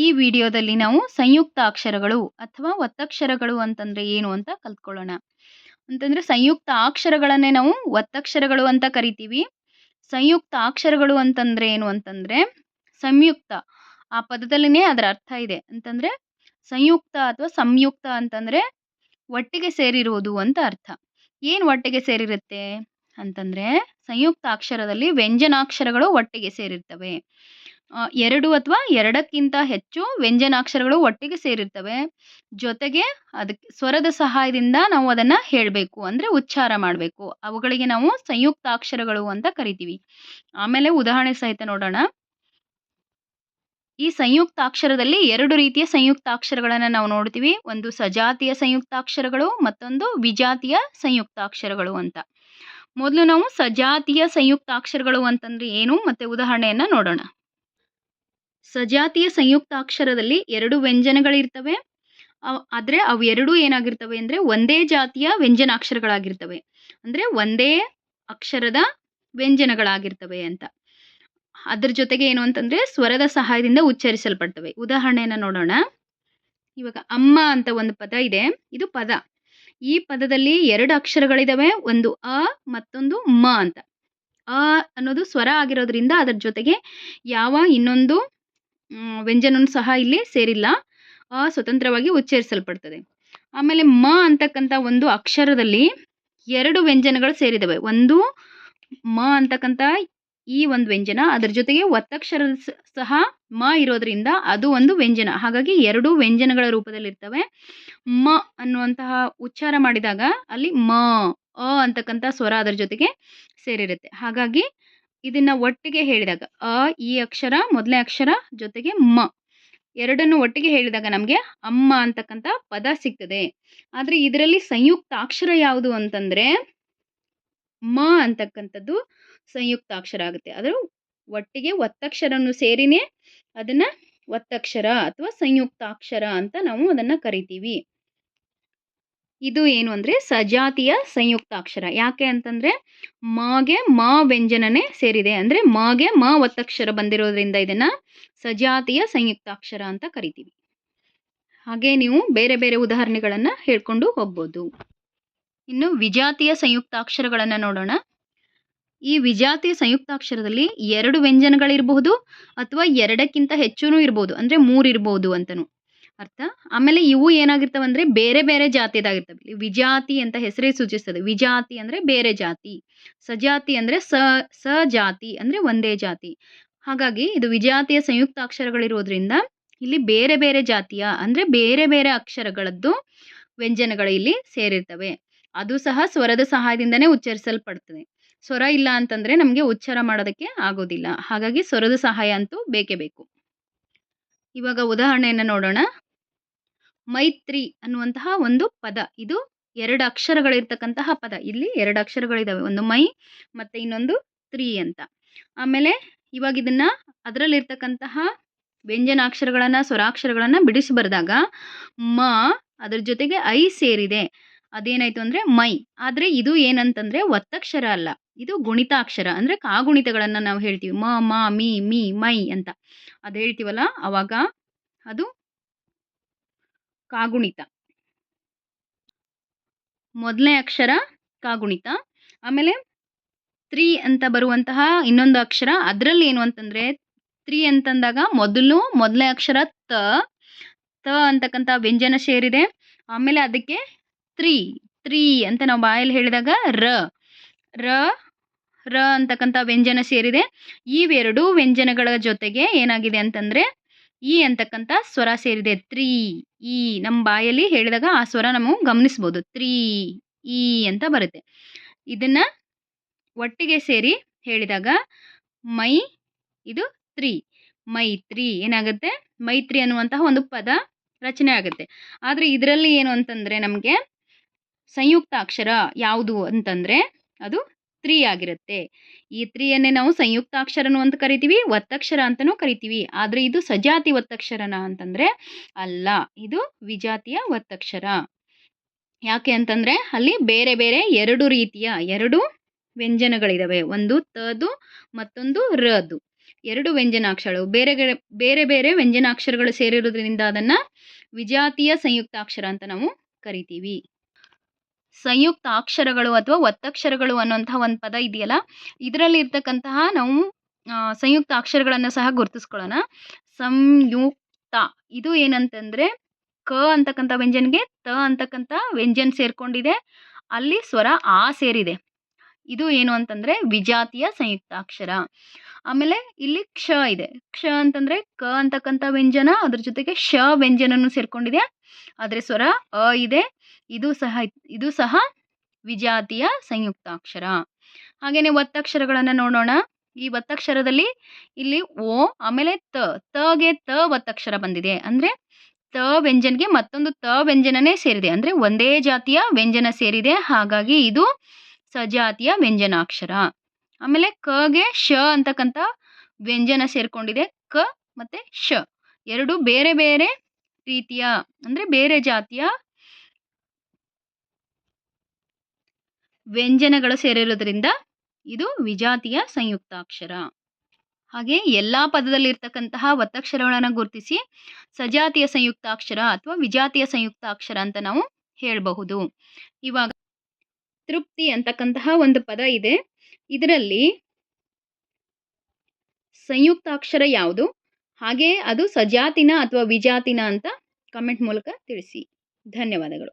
ಈ ವಿಡಿಯೋದಲ್ಲಿ ನಾವು ಸಂಯುಕ್ತ ಅಕ್ಷರಗಳು ಅಥವಾ ಒತ್ತಕ್ಷರಗಳು ಅಂತಂದರೆ ಏನು ಅಂತ ಕಲ್ತ್ಕೊಳ್ಳೋಣ. ಅಂತಂದರೆ ಸಂಯುಕ್ತ ಅಕ್ಷರಗಳನ್ನೇ ನಾವು ಒತ್ತಕ್ಷರಗಳು ಅಂತ ಕರಿತೀವಿ. ಸಂಯುಕ್ತ ಅಕ್ಷರಗಳು ಅಂತಂದರೆ ಏನು ಅಂತಂದರೆ ಸಂಯುಕ್ತ. ಆ ಪದದಲ್ಲಿನೇ ಅದರ ಅರ್ಥ ಇದೆ. ಅಂತಂದರೆ ಸಂಯುಕ್ತ ಅಥವಾ ಸಂಯುಕ್ತ ಅಂತಂದರೆ ಒಟ್ಟಿಗೆ ಸೇರಿರುವುದು ಅಂತ ಅರ್ಥ. ಏನು ಒಟ್ಟಿಗೆ ಸೇರಿರುತ್ತೆ? ಅಂತಂದರೆ ಸಂಯುಕ್ತ ಅಕ್ಷರದಲ್ಲಿ ವ್ಯಂಜನಾಕ್ಷರಗಳು ಒಟ್ಟಿಗೆ ಸೇರಿರ್ತವೆ. ಎರಡು ಅಥವಾ ಎರಡಕ್ಕಿಂತ ಹೆಚ್ಚು ವ್ಯಂಜನಾಕ್ಷರಗಳು ಒಟ್ಟಿಗೆ ಸೇರಿರ್ತವೆ. ಜೊತೆಗೆ ಅದಕ್ಕೆ ಸ್ವರದ ಸಹಾಯದಿಂದ ನಾವು ಅದನ್ನು ಹೇಳಬೇಕು, ಅಂದರೆ ಉಚ್ಚಾರ ಮಾಡಬೇಕು. ಅವುಗಳಿಗೆ ನಾವು ಸಂಯುಕ್ತಾಕ್ಷರಗಳು ಅಂತ ಕರಿತೀವಿ. ಆಮೇಲೆ ಉದಾಹರಣೆ ಸಹಿತ ನೋಡೋಣ. ಈ ಸಂಯುಕ್ತಾಕ್ಷರದಲ್ಲಿ ಎರಡು ರೀತಿಯ ಸಂಯುಕ್ತಾಕ್ಷರಗಳನ್ನು ನಾವು ನೋಡ್ತೀವಿ. ಒಂದು ಸಜಾತಿಯ ಸಂಯುಕ್ತಾಕ್ಷರಗಳು, ಮತ್ತೊಂದು ವಿಜಾತಿಯ ಸಂಯುಕ್ತಾಕ್ಷರಗಳು ಅಂತ. ಮೊದಲು ನಾವು ಸಜಾತಿಯ ಸಂಯುಕ್ತಾಕ್ಷರಗಳು ಅಂತಂದ್ರೆ ಏನು? ಮತ್ತೆ ಉದಾಹರಣೆಯನ್ನು ನೋಡೋಣ. ಸಜಾತಿಯ ಸಂಯುಕ್ತಾಕ್ಷರದಲ್ಲಿ ಎರಡು ವ್ಯಂಜನಗಳಿರ್ತವೆ. ಆದರೆ ಅವು ಎರಡೂ ಏನಾಗಿರ್ತವೆ ಅಂದ್ರೆ ಒಂದೇ ಜಾತಿಯ ವ್ಯಂಜನಾಕ್ಷರಗಳಾಗಿರ್ತವೆ. ಅಂದ್ರೆ ಒಂದೇ ಅಕ್ಷರದ ವ್ಯಂಜನಗಳಾಗಿರ್ತವೆ ಅಂತ. ಅದ್ರ ಜೊತೆಗೆ ಏನು ಅಂತಂದ್ರೆ ಸ್ವರದ ಸಹಾಯದಿಂದ ಉಚ್ಚರಿಸಲ್ಪಡ್ತವೆ. ಉದಾಹರಣೆಯನ್ನು ನೋಡೋಣ. ಇವಾಗ ಅಮ್ಮ ಅಂತ ಒಂದು ಪದ ಇದೆ. ಇದು ಪದ. ಈ ಪದದಲ್ಲಿ ಎರಡು ಅಕ್ಷರಗಳಿದಾವೆ. ಒಂದು ಅ, ಮತ್ತೊಂದು ಮ ಅಂತ. ಅ ಅನ್ನೋದು ಸ್ವರ ಆಗಿರೋದ್ರಿಂದ ಅದರ ಜೊತೆಗೆ ಯಾವ ಇನ್ನೊಂದು ಮ್, ವ್ಯಂಜನನೂ ಸಹ ಇಲ್ಲಿ ಸೇರಿಲ್ಲ. ಸ್ವತಂತ್ರವಾಗಿ ಉಚ್ಚರಿಸಲ್ಪಡ್ತದೆ. ಆಮೇಲೆ ಮ ಅಂತಕ್ಕಂಥ ಒಂದು ಅಕ್ಷರದಲ್ಲಿ ಎರಡು ವ್ಯಂಜನಗಳು ಸೇರಿದವೆ. ಒಂದು ಮ ಅಂತಕ್ಕಂಥ ಈ ಒಂದು ವ್ಯಂಜನ ಅದರ ಜೊತೆಗೆ ಒತ್ತಕ್ಷರ ಸಹ ಮ ಇರೋದ್ರಿಂದ ಅದು ಒಂದು ವ್ಯಂಜನ. ಹಾಗಾಗಿ ಎರಡು ವ್ಯಂಜನಗಳ ರೂಪದಲ್ಲಿರ್ತವೆ. ಮ ಅನ್ನುವಂತಹ ಉಚ್ಚಾರ ಮಾಡಿದಾಗ ಅಲ್ಲಿ ಮ ಅ ಅಂತಕ್ಕಂಥ ಸ್ವರ ಅದರ ಜೊತೆಗೆ ಸೇರಿರುತ್ತೆ. ಹಾಗಾಗಿ ಇದನ್ನ ಒಟ್ಟಿಗೆ ಹೇಳಿದಾಗ ಅ, ಈ ಅಕ್ಷರ ಮೊದಲನೇ ಅಕ್ಷರ ಜೊತೆಗೆ ಮ. ಎರಡನ್ನು ಒಟ್ಟಿಗೆ ಹೇಳಿದಾಗ ನಮಗೆ ಅಮ್ಮ ಅಂತಕ್ಕಂಥ ಪದ ಸಿಗ್ತದೆ. ಆದರೆ ಇದರಲ್ಲಿ ಸಂಯುಕ್ತ ಅಕ್ಷರ ಯಾವುದು ಅಂತಂದ್ರೆ ಮ ಅಂತಕ್ಕಂಥದ್ದು ಸಂಯುಕ್ತ ಅಕ್ಷರ ಆಗುತ್ತೆ. ಅದರ ಒಟ್ಟಿಗೆ ಒತ್ತಕ್ಷರನ್ನು ಸೇರಿನೇ ಅದನ್ನ ಒತ್ತಕ್ಷರ ಅಥವಾ ಸಂಯುಕ್ತಾಕ್ಷರ ಅಂತ ನಾವು ಅದನ್ನ ಕರಿತೀವಿ. ಇದು ಏನು ಅಂದರೆ ಸಜಾತಿಯ ಸಂಯುಕ್ತಾಕ್ಷರ ಯಾಕೆ ಅಂತಂದ್ರೆ ಮಾಗೆ ಮ ವ್ಯಂಜನನೇ ಸೇರಿದೆ. ಅಂದ್ರೆ ಮಾಗೆ ಮ ಒತ್ತಕ್ಷರ ಬಂದಿರೋದ್ರಿಂದ ಇದನ್ನ ಸಜಾತಿಯ ಸಂಯುಕ್ತಾಕ್ಷರ ಅಂತ ಕರಿತೀವಿ. ಹಾಗೆ ನೀವು ಬೇರೆ ಬೇರೆ ಉದಾಹರಣೆಗಳನ್ನು ಹೇಳ್ಕೊಂಡು ಹೋಗ್ಬೋದು. ಇನ್ನು ವಿಜಾತಿಯ ಸಂಯುಕ್ತಾಕ್ಷರಗಳನ್ನು ನೋಡೋಣ. ಈ ವಿಜಾತಿಯ ಸಂಯುಕ್ತಾಕ್ಷರದಲ್ಲಿ ಎರಡು ವ್ಯಂಜನಗಳಿರಬಹುದು ಅಥವಾ ಎರಡಕ್ಕಿಂತ ಹೆಚ್ಚೂ ಇರ್ಬೋದು. ಅಂದ್ರೆ ಮೂರು ಇರ್ಬೋದು ಅಂತನೂ. ಅರ್ಥ? ಆಮೇಲೆ ಇವು ಅಂದ್ರೆ ಬೇರೆ ಬೇರೆ ಜಾತಿದಾಗಿರ್ತವೆ. ಇಲ್ಲಿ ವಿಜಾತಿ ಅಂತ ಹೆಸರೇ ಸೂಚಿಸ್ತದೆ. ವಿಜಾತಿ ಅಂದ್ರೆ ಬೇರೆ ಜಾತಿ. ಸಜಾತಿ ಅಂದ್ರೆ ಸ, ಸಜಾತಿ ಅಂದ್ರೆ ಒಂದೇ ಜಾತಿ. ಹಾಗಾಗಿ ಇದು ವಿಜಾತಿಯ ಸಂಯುಕ್ತ ಅಕ್ಷರಗಳಿರೋದ್ರಿಂದ ಇಲ್ಲಿ ಬೇರೆ ಬೇರೆ ಜಾತಿಯ ಅಂದ್ರೆ ಬೇರೆ ಬೇರೆ ಅಕ್ಷರಗಳದ್ದು ವ್ಯಂಜನಗಳು ಇಲ್ಲಿ ಸೇರಿರ್ತವೆ. ಅದು ಸಹ ಸ್ವರದ ಸಹಾಯದಿಂದನೇ ಉಚ್ಚರಿಸಲ್ಪಡ್ತದೆ. ಸ್ವರ ಇಲ್ಲ ಅಂತಂದ್ರೆ ನಮಗೆ ಉಚ್ಚಾರ ಮಾಡೋದಕ್ಕೆ ಆಗೋದಿಲ್ಲ. ಹಾಗಾಗಿ ಸ್ವರದ ಸಹಾಯ ಅಂತೂ ಬೇಕೇ ಬೇಕು. ಇವಾಗ ಉದಾಹರಣೆಯನ್ನು ನೋಡೋಣ. ಮೈತ್ರಿ ಅನ್ನುವಂತಹ ಒಂದು ಪದ. ಇದು ಎರಡು ಅಕ್ಷರಗಳಿರ್ತಕ್ಕಂತಹ ಪದ. ಇಲ್ಲಿ ಎರಡು ಅಕ್ಷರಗಳಿದ್ದಾವೆ ಒಂದು ಮೈ, ಮತ್ತೆ ಇನ್ನೊಂದು ತ್ರೀ ಅಂತ. ಆಮೇಲೆ ಇವಾಗ ಇದನ್ನ ಅದರಲ್ಲಿರ್ತಕ್ಕಂತಹ ವ್ಯಂಜನಾಕ್ಷರಗಳನ್ನು, ಸ್ವರಾಕ್ಷರಗಳನ್ನು ಬಿಡಿಸಿ ಬರೆದಾಗ ಮ ಅದ್ರ ಜೊತೆಗೆ ಐ ಸೇರಿದೆ. ಅದೇನಾಯಿತು ಅಂದ್ರೆ ಮೈ. ಆದರೆ ಇದು ಏನಂತಂದ್ರೆ ಒತ್ತಕ್ಷರ ಅಲ್ಲ. ಇದು ಗುಣಿತಾಕ್ಷರ. ಅಂದ್ರೆ ಕಾಗುಣಿತಗಳನ್ನು ನಾವು ಹೇಳ್ತೀವಿ. ಮ, ಮಾ, ಮಿ ಮಿ, ಮೈ ಅಂತ. ಅದು ಹೇಳ್ತೀವಲ್ಲ? ಅವಾಗ ಅದು ಕಾಗುಣಿತ. ಮೊದಲನೇ ಅಕ್ಷರ ಕಾಗುಣಿತ. ಆಮೇಲೆ ತ್ರೀ ಅಂತ ಬರುವಂತಹ ಇನ್ನೊಂದು ಅಕ್ಷರ, ಅದರಲ್ಲಿ ಏನು ಅಂತಂದ್ರೆ, ತ್ರೀ ಅಂತಂದಾಗ ಮೊದಲು ಮೊದಲನೇ ಅಕ್ಷರ ತ ತ ಅಂತಕ್ಕಂಥ ವ್ಯಂಜನ ಸೇರಿದೆ ಆಮೇಲೆ ಅದಕ್ಕೆ ತ್ರೀ ತ್ರೀ ಅಂತ ನಾವು ಬಾಯಲ್ಲಿ ಹೇಳಿದಾಗ ರ ರ ರ ಅಂತಕ್ಕಂಥ ವ್ಯಂಜನ ಸೇರಿದೆ ಇವೆರಡೂ ವ್ಯಂಜನಗಳ ಜೊತೆಗೆ ಏನಾಗಿದೆ ಅಂತಂದ್ರೆ ಈ ಅಂತಕ್ಕಂಥ ಸ್ವರ ಸೇರಿದೆ. ತ್ರೀ, ಈ ನಮ್ಮ ಬಾಯಲ್ಲಿ ಹೇಳಿದಾಗ ಆ ಸ್ವರ ನಾವು ಗಮನಿಸ್ಬೋದು. ತ್ರೀ, ಈ ಅಂತ ಬರುತ್ತೆ. ಇದನ್ನ ಒಟ್ಟಿಗೆ ಸೇರಿ ಹೇಳಿದಾಗ ಮೈ, ಇದು ತ್ರೀ. ಮೈತ್ರಿ, ಏನಾಗುತ್ತೆ? ಮೈತ್ರಿ ಅನ್ನುವಂತಹ ಒಂದು ಪದ ರಚನೆ ಆಗುತ್ತೆ. ಆದರೆ ಇದರಲ್ಲಿ ಏನು ಅಂತಂದ್ರೆ ನಮಗೆ ಸಂಯುಕ್ತ ಅಕ್ಷರ ಯಾವುದು ಅಂತಂದ್ರೆ ಅದು ತ್ರೀ ಆಗಿರುತ್ತೆ. ಈ ತ್ರೀಯನ್ನೇ ನಾವು ಸಂಯುಕ್ತಾಕ್ಷರನು ಅಂತ ಕರಿತೀವಿ ಒತ್ತಕ್ಷರ ಅಂತಲೂ ಕರಿತೀವಿ. ಆದರೆ ಇದು ಸಜಾತಿ ಒತ್ತಕ್ಷರನ ಅಂತಂದ್ರೆ ಅಲ್ಲ, ಇದು ವಿಜಾತಿಯ ಒತ್ತಕ್ಷರ ಯಾಕೆ ಅಂತಂದ್ರೆ ಅಲ್ಲಿ ಬೇರೆ ಬೇರೆ ಎರಡು ರೀತಿಯ, ಎರಡು ವ್ಯಂಜನಗಳಿದಾವೆ. ಒಂದು ತದು, ಮತ್ತೊಂದು ರದು. ಎರಡು ವ್ಯಂಜನಾಕ್ಷರಗಳು. ಬೇರೆ ಬೇರೆ ಬೇರೆ ವ್ಯಂಜನಾಕ್ಷರಗಳು ಸೇರಿರೋದ್ರಿಂದ ಅದನ್ನು ವಿಜಾತಿಯ ಸಂಯುಕ್ತಾಕ್ಷರ ಅಂತ ನಾವು ಕರಿತೀವಿ. ಸಂಯುಕ್ತಾಕ್ಷರಗಳು ಅಥವಾ ಒತ್ತಕ್ಷರಗಳು ಅನ್ನುವಂತಹ ಒಂದು ಪದ ಇದೆಯಲ್ಲ ಇದರಲ್ಲಿ ಇರ್ತಕ್ಕಂತಹ ನಾವು ಸಂಯುಕ್ತ ಅಕ್ಷರಗಳನ್ನು ಸಹ ಗುರುತಿಸ್ಕೊಳ್ಳೋಣ. ಸಂಯುಕ್ತ. ಇದು ಏನಂತಂದರೆ, ಕ ಅಂತಕ್ಕಂಥ ವ್ಯಂಜನ್ಗೆ ತ ಅಂತಕ್ಕಂಥ ವ್ಯಂಜನ್ ಸೇರ್ಕೊಂಡಿದೆ. ಅಲ್ಲಿ ಸ್ವರ ಆ ಸೇರಿದೆ. ಇದು ಏನು ಅಂತಂದರೆ, ವಿಜಾತಿಯ ಸಂಯುಕ್ತಾಕ್ಷರ ಆಮೇಲೆ ಇಲ್ಲಿ ಕ್ಷ ಇದೆ. ಕ್ಷ ಅಂತಂದರೆ ಕ ಅಂತಕ್ಕಂಥ ವ್ಯಂಜನ, ಅದ್ರ ಜೊತೆಗೆ ಶ ವ್ಯಂಜನನು ಸೇರ್ಕೊಂಡಿದೆ. ಆದರೆ ಸ್ವರ ಅ ಇದೆ, ಇದು ಸಹ ಇದು ಸಹ ವಿಜಾತಿಯ ಸಂಯುಕ್ತಾಕ್ಷರ. ಹಾಗೆಯೇ ಒತ್ತಕ್ಷರಗಳನ್ನು ನೋಡೋಣ. ಈ ಒತ್ತಕ್ಷರದಲ್ಲಿ ಇಲ್ಲಿ ಓ, ಆಮೇಲೆ ತ ತಗೆ ತ ಒತ್ತಕ್ಷರ ಬಂದಿದೆ. ಅಂದರೆ ತ ವ್ಯಂಜನ್ಗೆ ಮತ್ತೊಂದು ತ ವ್ಯಂಜನನೇ ಸೇರಿದೆ. ಅಂದರೆ ಒಂದೇ ಜಾತಿಯ ವ್ಯಂಜನ ಸೇರಿದೆ. ಹಾಗಾಗಿ ಇದು ಸಜಾತಿಯ ವ್ಯಂಜನಾಕ್ಷರ. ಆಮೇಲೆ ಕಗೆ ಶ ಅಂತಕ್ಕಂಥ ವ್ಯಂಜನ ಸೇರ್ಕೊಂಡಿದೆ. ಕ ಮತ್ತು ಶ. ಎರಡು ಬೇರೆ ಬೇರೆ ರೀತಿಯ, ಅಂದರೆ ಬೇರೆ ಜಾತಿಯ ವ್ಯಂಜನಗಳು ಸೇರಿರೋದ್ರಿಂದ ಇದು ವಿಜಾತಿಯ ಸಂಯುಕ್ತಾಕ್ಷರ. ಹಾಗೆ ಎಲ್ಲ ಪದದಲ್ಲಿರ್ತಕ್ಕಂತಹ ಒತ್ತಕ್ಷರಗಳನ್ನು ಗುರುತಿಸಿ ಸಜಾತಿಯ ಸಂಯುಕ್ತಾಕ್ಷರ ಅಥವಾ ವಿಜಾತಿಯ ಸಂಯುಕ್ತಾಕ್ಷರ ಅಂತ ನಾವು ಹೇಳಬಹುದು. ಇವಾಗ ತೃಪ್ತಿ ಅಂತಕ್ಕಂತಹ ಒಂದು ಪದ ಇದೆ. ಇದರಲ್ಲಿ ಸಂಯುಕ್ತಾಕ್ಷರ ಯಾವುದು? ಹಾಗೆ ಅದು ಸಜಾತಿನ ಅಥವಾ ವಿಜಾತಿನ ಅಂತ ಕಮೆಂಟ್ ಮೂಲಕ ತಿಳಿಸಿ. ಧನ್ಯವಾದಗಳು.